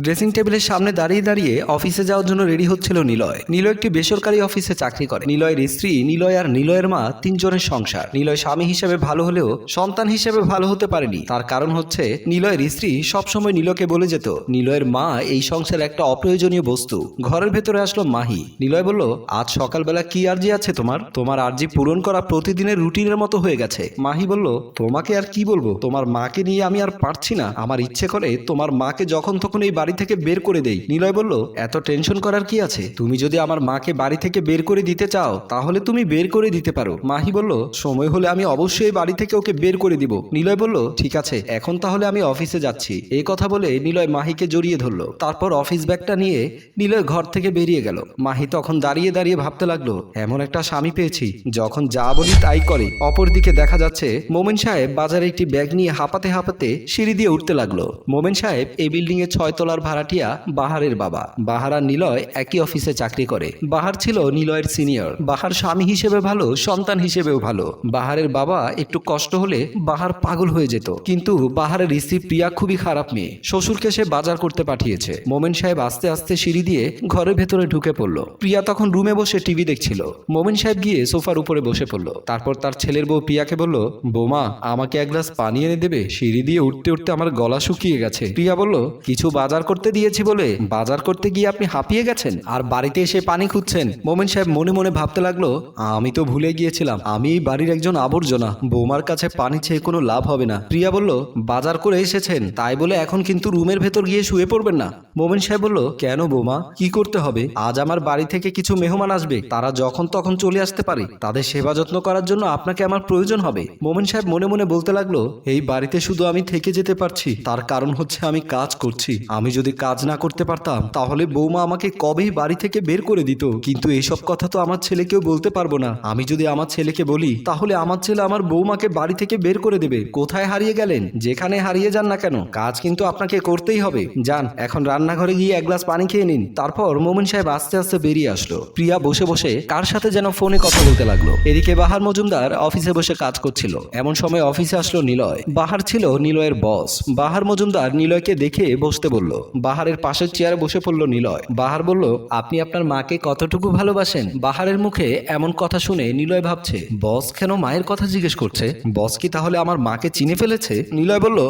Dressing টেবিলের সামনে দাঁড়িয়ে দাঁড়িয়ে অফিসে যাওয়ার জন্য রেডি হচ্ছিল নিলয়। নিলয় একটি বেসরকারি অফিসে চাকরি করে। নিলয়ের স্ত্রী, নিলয় আর নিলয়ের মা তিনজনের সংসার। নিলয় স্বামী হিসেবে ভালো হলেও সন্তান হিসেবে ভালো হতে পারেনি। তার কারণ হচ্ছে, নিলয়ের স্ত্রী সবসময় নিলয়কে বলে যেত, নিলয়ের মা এই সংসারে একটা অপ্রয়োজনীয় বস্তু। ঘরের ভেতরে আসলো মাহি। নিলয় বলল, আজ সকালবেলা কি আর্জি আছে তোমার? তোমার আর্জি পূরণ করা প্রতিদিনের রুটিনের মতো হয়ে গেছে। মাহি বলল, তোমাকে আর কি বলব? তোমার মাকে নিয়ে আমি আর পারছি না। আমার ইচ্ছে করে তোমার মাকে যখন তখন এই বাড়ি থেকে বের করে দেই। নিলয় বলল, এত টেনশন করার কি আছে? তুমি যদি আমার মাকে বাড়ি থেকে বের করে দিতে চাও, তাহলে তুমি বের করে দিতে পারো। মাহি বলল, সময় হলে আমি অবশ্যই বাড়ি থেকে ওকে বের করে দিব। নিলয় বলল, ঠিক আছে, এখন তাহলে আমি অফিসে যাচ্ছি। এই কথা বলে নিলয় মাহিকে জড়িয়ে ধরলো। তারপর অফিস ব্যাগটা নিয়ে নিলয় ঘর থেকে বেরিয়ে গেল। মাহি তখন দাঁড়িয়ে দাঁড়িয়ে ভাবতে লাগল, এমন একটা স্বামী পেয়েছি, যখন যা বলি তাই করে। অপরদিকে দেখা যাচ্ছে, মোমেন সাহেব বাজারে একটি ব্যাগ নিয়ে হাঁপাতে হাঁপাতে সিঁড়ি দিয়ে উঠতে লাগল। মোমেন সাহেব এই বিল্ডিং এ ছয় তলার ভাড়াটিয়া বাহারের বাবা। বাহার নিলয় একই অফিসে চাকরি করে। বাহার ছিল নিলয়ের সিনিয়র। বাহার স্বামী হিসেবে ভালো, সন্তান হিসেবেও ভালো। বাহারের বাবা একটু কষ্ট হলে বাহার পাগল হয়ে যেত। কিন্তু বাহারের স্ত্রী প্রিয়া খুবই খারাপ মেয়ে। শ্বশুরকে সে বাজার করতে পাঠিয়েছে। মোমেন সাহেব আস্তে আস্তে সিঁড়ি দিয়ে ঘরের ভেতরে ঢুকে পড়ল। প্রিয়া তখন রুমে বসে টিভি দেখছিল। মোমেন সাহেব গিয়ে সোফার উপরে বসে পড়ল। তারপর তার ছেলের বউ প্রিয়াকে বলল, বোমা, আমাকে এক গ্লাস পানি এনে দেবে। সিঁড়ি দিয়ে উঠতে উঠতে আমার গলা শুকিয়ে গেছে। প্রিয়া বলল, কিছু বাজার করতে দিয়েছি বলে। বাজার করতে গিয়ে আপনি হাঁপিয়ে গেছেন আর বাড়িতে এসে পানি খুঁজছেন। মোমেন সাহেব মনে মনে ভাবতে লাগল, আমি তো ভুলে গিয়েছিলাম। আমি এই বাড়ির একজন আবর্জনা। বৌমার কাছে পানি চেয়ে কোনো লাভ হবে না। প্রিয়া বলল, বাজার করে এসেছেন। তাই বলে এখন কিন্তু রুমের ভেতর গিয়ে শুয়ে পড়বেন না। মোমেন সাহেব বলল, কেন বৌমা? কি করতে হবে? আজ আমার বাড়ি থেকে কিছু মেহমান আসবে। তারা যখন তখন চলে আসতে পারে। তাদের সেবা যত্ন করার জন্য আপনাকে আমার প্রয়োজন হবে। মোমেন সাহেব মনে মনে বলতে লাগল, এই বাড়িতে শুধু আমি থেকে যেতে পারছি। তার কারণ হচ্ছে আমি কাজ করছি। আমি যদি কাজ না করতে পারতাম, তাহলে বৌমা আমাকে কবেই বাড়ি থেকে বের করে দিত। কিন্তু এইসব কথা তো আমার ছেলেকেও বলতে পারব না। আমি যদি আমার ছেলেকে বলি, তাহলে আমার ছেলে আমার বৌমাকে বাড়ি থেকে বের করে দেবে। কোথায় হারিয়ে গেলেন? যেখানে হারিয়ে যান না কেন? কাজ কিন্তু আপনাকে করতেই হবে। যান, এখন রান্নাঘরে গিয়ে এক গ্লাস পানি খেয়ে নিন। তারপর মোমেন সাহেব আস্তে আস্তে বেরিয়ে আসলো। প্রিয়া বসে বসে কার সাথে যেন ফোনে কথা বলতে লাগল। এদিকে বাহার মজুমদার অফিসে বসে কাজ করছিল। এমন সময় অফিসে আসলো নিলয়। বাহার ছিল নিলয়ের বস। বাহার মজুমদার নিলয়কে দেখে বসতে বলল বাহারের পাশের চেয়ারে বসে পড়ল নিলয়। বাহার বলল, আপনি আপনার মাকে কতটুকু ভালোবাসেন? বাহারের মুখে এমন কথা শুনে নিলয় ভাবছে, বস কেন মায়ের কথা জিজ্ঞেস করছে? বস কি তাহলে আমার মাকে চিনে ফেলেছে? নিলয় বলল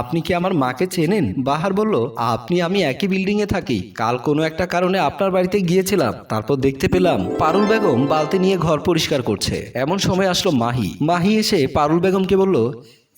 আপনি কি আমার মাকে চেনেন? বাহার বলল, আপনি, আমি একই বিল্ডিং এ থাকি। কাল কোনো একটা কারণে আপনার বাড়িতে গিয়েছিলাম, তারপর দেখতে পেলাম পারুল বেগম বালতি নিয়ে ঘর পরিষ্কার করছে। এমন সময় আসলো মাহি। মাহি এসে পারুল বেগমকে বলল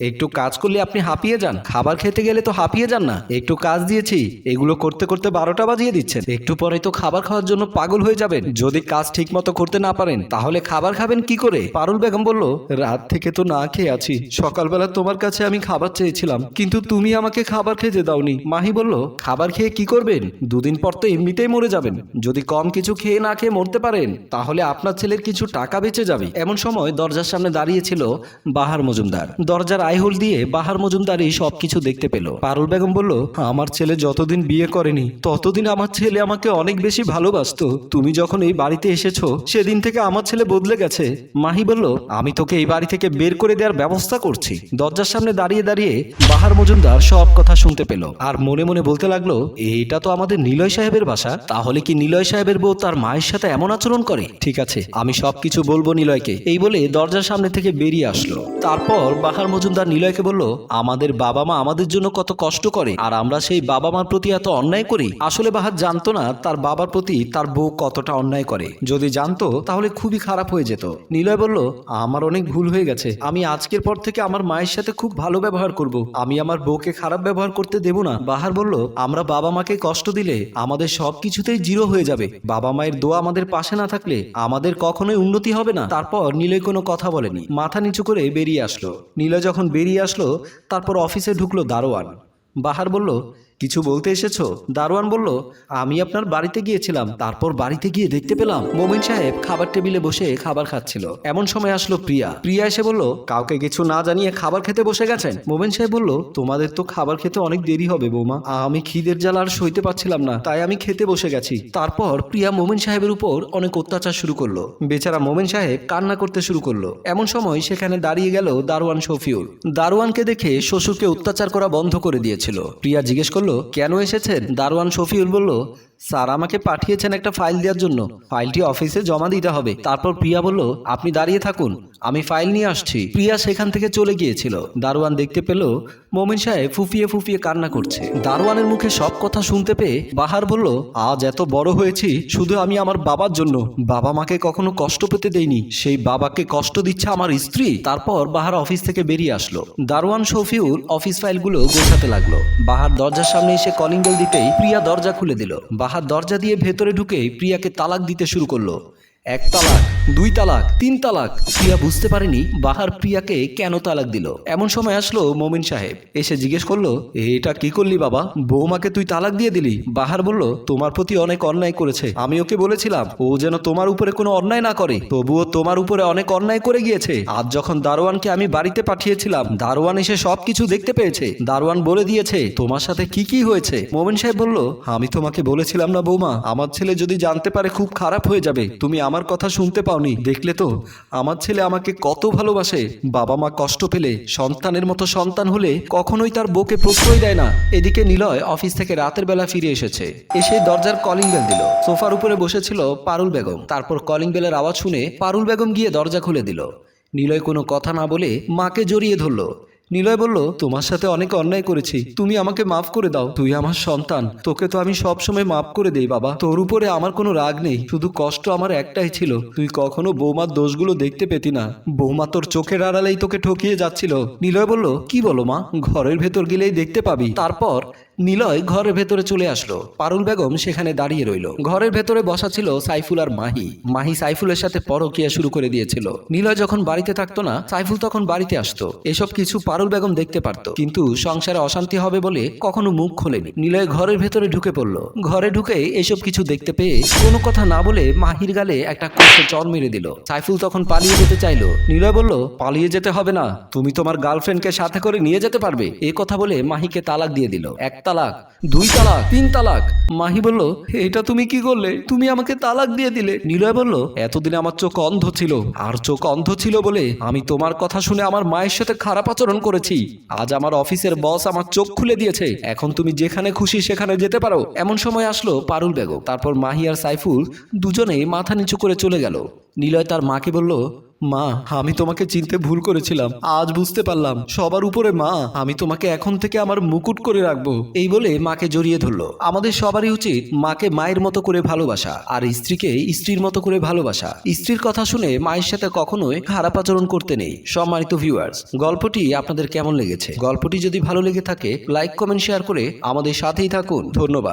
একটু কাজ করলে আপনি হাঁপিয়ে যান। খাবার খেতে গেলে তো হাঁপিয়ে যান না। একটু কাজ দিয়েছি। এগুলো করতে করতে বারোটা বাজিয়ে দিচ্ছেন। একটু পরে তো খাবার খাওয়ার জন্য পাগল হয়ে যাবেন। যদি কাজ ঠিক মতো করতে না পারেন, তাহলে খাবার খাবেন কি করে? পারুল বেগম বলল, রাত থেকে তো না খেয়ে আছি। সকালবেলা তোমার কাছে আমি খাবার চেয়েছিলাম, কিন্তু তুমি আমাকে খাবার খেতে দাওনি। মাহি বলল, খাবার খেয়ে কি করবেন? দুদিন পর তো এমনিতেই মরে যাবেন। যদি কম কিছু খেয়ে না খেয়ে মরতে পারেন, তাহলে আপনার ছেলের কিছু টাকা বেঁচে যাবে। এমন সময় দরজার সামনে দাঁড়িয়েছিল বাহার মজুমদার। দরজার আইহোল দিয়ে বাহার মজুমদারই সবকিছু দেখতে পেল। পারুল বেগম বলল, আমার ছেলে যতদিন বিয়ে করেনি, ততদিন আমার ছেলে আমাকে অনেক বেশি ভালোবাসতো। তুমি যখন এই বাড়িতে এসেছ, সেদিন থেকে আমার ছেলে বদলে গেছে। মাহি বলল, আমি তোকে এই বাড়ি থেকে বের করে দেওয়ার ব্যবস্থা করছি। দরজার সামনে দাঁড়িয়ে দাঁড়িয়ে বাহার মজুমদার সব কথা শুনতে পেল। আর মনে মনে বলতে লাগল, এইটা তো আমাদের নিলয় সাহেবের বাসা। তাহলে কি নিলয় সাহেবের বউ তার মায়ের সাথে এমন আচরণ করে? ঠিক আছে, আমি সবকিছু বলব নিলয়কে। এই বলে দরজার সামনে থেকে বেরিয়ে আসলো। তারপর বাহার মজুমদার নিলয়কে বলল, আমাদের বাবা মা আমাদের জন্য কত কষ্ট করে, আর আমরা সেই বাবা মার প্রতি এত অন্যায় করি। আসলে বাহার জানতো না তার বাবার প্রতি তার বউ কতটা অন্যায় করে। যদি জানতো, তাহলে খুবই খারাপ হয়ে যেত। নিলয় বলল, আমার অনেক ভুল হয়ে গেছে। আমি আজকের পর থেকে আমার মায়ের সাথে খুব ভালো ব্যবহার করব। আমি আমার বউকে খারাপ ব্যবহার করতে দেব না। বাহার বলল, আমরা বাবা মাকে কষ্ট দিলে আমাদের সব কিছুতেই জিরো হয়ে যাবে। বাবা মায়ের দোয়া আমাদের পাশে না থাকলে আমাদের কখনোই উন্নতি হবে না। তারপর নিলয় কোনো কথা বলেনি। মাথা নিচু করে বেরিয়ে আসলো। নিলয় যখন বেরিয়ে আসলো তারপর অফিসে ঢুকলো দারোয়ান। বাহার বলল কিছু বলতে এসেছ? দারোয়ান বলল, আমি আপনার বাড়িতে গিয়েছিলাম, তারপর বাড়িতে গিয়ে দেখতে পেলাম মোমিন সাহেব খাবার টেবিলে বসে খাবার খাচ্ছিল। এমন সময় আসলো প্রিয়া। প্রিয়া এসে বলল, কাউকে কিছু না জানিয়ে খাবার খেতে বসে গেছেন? মোমিন সাহেব বলল, তোমাদের তো খাবার খেতে অনেক দেরি হবে বৌমা। আমি খিদের জ্বালা আর সইতে পারছিলাম না, তাই আমি খেতে বসে গেছি। তারপর প্রিয়া মোমিন সাহেবের উপর অনেক অত্যাচার শুরু করল। বেচারা মোমিন সাহেব কান্না করতে শুরু করল। এমন সময় সেখানে দাঁড়িয়ে গেল দারোয়ান শফিউল। দারোয়ানকে দেখে শ্বশুরকে অত্যাচার করা বন্ধ করে দিয়েছিল। প্রিয়া জিজ্ঞেস করল কেন এসেছেন? দারোয়ান শফিউল বলল স্যার আমাকে পাঠিয়েছেন একটা ফাইল দেওয়ার জন্য। ফাইলটি অফিসে জমা দিতে হবে। তারপর প্রিয়া বলল, আপনি দাঁড়িয়ে থাকুন। আমি ফাইল নিয়ে আসছি। প্রিয়া সেখান থেকে চলে গিয়েছিল। দারোয়ান দেখতে পেল মমিন সাহেব ফুফিয়ে ফুফিয়ে কান্না করছে। দারোয়ানের মুখে সব কথা শুনতে পেয়ে বাহার বলল, আজ এত বড় হয়েছি, শুধু আমি আমার বাবার জন্য। বাবা মাকে কখনো কষ্ট পেতে দেইনি। সেই বাবাকে কষ্ট দিচ্ছে আমার স্ত্রী। তারপর বাহার অফিস থেকে বেরিয়ে আসলো। দারোয়ান শফিউল অফিস ফাইলগুলো গোছাতে লাগল। বাহার দরজার সামনে এসে কলিং বেল দিতেই প্রিয়া দরজা খুলে দিল। বাহার দরজা দিয়ে ভেতরে ঢুকেই প্রিয়াকে তালাক দিতে শুরু করল। এক তালাক, দুই তালাক, তিন তালাক। প্রিয়া বুঝতে পারেনি বাহার প্রিয়াকে কেন তালাক দিল। এমন সময় আসলো মমিন সাহেব। এসে জিজ্ঞেস করল, এটা কি করলি বাবা? বৌমাকে তুই তালাক দিয়ে দিলি? বাহার বলল, তোমার প্রতি অনেক অন্যায় করেছে। আমি ওকে বলেছিলাম, ও যেন তোমার উপরে কোনো অন্যায় না করে। তবুও তোমার উপরে অনেক অন্যায় করে গিয়েছে। আজ যখন দারোয়ানকে আমি বাড়িতে পাঠিয়েছিলাম, দারোয়ান এসে সব কিছু দেখতে পেয়েছে। দারোয়ান বলে দিয়েছে, তোমার সাথে কি কি হয়েছে? মোমিন সাহেব বলল, আমি তোমাকে বলেছিলাম না বৌমা আমার ছেলে যদি জানতে পারে খুব খারাপ হয়ে যাবে। তুমি আমার কথা শুনতে পাওনি। দেখলে তো, আমার ছেলে আমাকে কত ভালোবাসে। বাবা মা কষ্ট পেলে, সন্তানের মতো সন্তান হলে কখনোই তার বউকে প্রশ্রয় দেয় না। এদিকে নিলয় অফিস থেকে রাতের বেলা ফিরে এসেছে। এসে দরজার কলিং বেল দিল। সোফার উপরে বসেছিল পারুল বেগম। তারপর কলিং বেলের আওয়াজ শুনে পারুল বেগম গিয়ে দরজা খুলে দিল। নিলয় কোনো কথা না বলে মাকে জড়িয়ে ধরলো। নিলয় বলল, তোমার সাথে অনেক অন্যায় করেছি। তুমি আমাকে মাফ করে দাও। তুই আমার সন্তান। তোকে তো আমি সবসময় মাফ করে দেই, বাবা। তোর উপরে আমার কোনো রাগ নেই। শুধু কষ্ট আমার একটাই ছিল। তুই কখনো বৌমার দোষগুলো দেখতে পেতি না। বৌমা তোর চোখের আড়ালেই তোকে ঠকিয়ে যাচ্ছিল। নিলয় বলল, কি বলো মা? ঘরের ভেতর গেলেই দেখতে পাবি। তারপর নিলয় ঘরের ভেতরে চলে আসলো। পারুল বেগম সেখানে দাঁড়িয়ে রইল। ঘরের ভেতরে বসা ছিল সাইফুল আর মাহি। মাহি সাইফুলের সাথে পরকিয়া শুরু করে দিয়েছিল। নিলয় যখন বাড়িতে থাকতো না, সাইফুল তখন বাড়িতে আসতো। এসব কিছু পারুল বেগম দেখতে পারত। কিন্তু সংসারে অশান্তি হবে বলে কখনো মুখ খোলেনি। নিলয় ঘরের ভেতরে ঢুকে পড়ল। ঘরে ঢুকে এসব কিছু দেখতে পেয়ে কোনো কথা না বলে মাহির গালে একটা কষ্টে চর মেরে দিল। সাইফুল তখন পালিয়ে যেতে চাইলো। নিলয় বলল, পালিয়ে যেতে হবে না। তুমি তোমার গার্লফ্রেন্ডকে সাথে করে নিয়ে যেতে পারবে? এ কথা বলে মাহিকে তালাক দিয়ে দিল। এক তালাক, দুই তালাক, তিন তালাক। মাহি বলল, এটা তুমি কি করলে? তুমি আমাকে তালাক দিয়ে দিলে। নিলয় বলল, এতদিনে আমার চোখ অন্ধ ছিল। আর চোখ অন্ধ ছিল বলে আমি তোমার কথা শুনে আমার মায়ের সাথে খারাপ আচরণ করেছি। আজ আমার অফিসের বস আমার চোখ খুলে দিয়েছে। এখন তুমি যেখানে খুশি সেখানে যেতে পারো। এমন সময় আসলো পারুল বেগম। তারপর মাহি আর সাইফুল দুজনেই মাথা নিচু করে চলে গেল। নিলয় তার মাকে বলল মা, আমি তোমাকে চিনতে ভুল করেছিলাম। আজ বুঝতে পারলাম। সবার উপরে মা, আমি তোমাকে এখন থেকে আমার মুকুট করে রাখব। এই বলে মাকে জড়িয়ে ধরলো। আমাদের সবারই উচিত মাকে মায়ের মতো করে ভালোবাসা আর স্ত্রীকে স্ত্রীর মতো করে ভালোবাসা। স্ত্রীর কথা শুনে মায়ের সাথে কখনোই খারাপ আচরণ করতে নেই। সম্মানিত ভিউয়ার্স গল্পটি আপনাদের কেমন লেগেছে? গল্পটি যদি ভালো লেগে থাকে লাইক কমেন্ট শেয়ার করে আমাদের সাথেই থাকুন। ধন্যবাদ।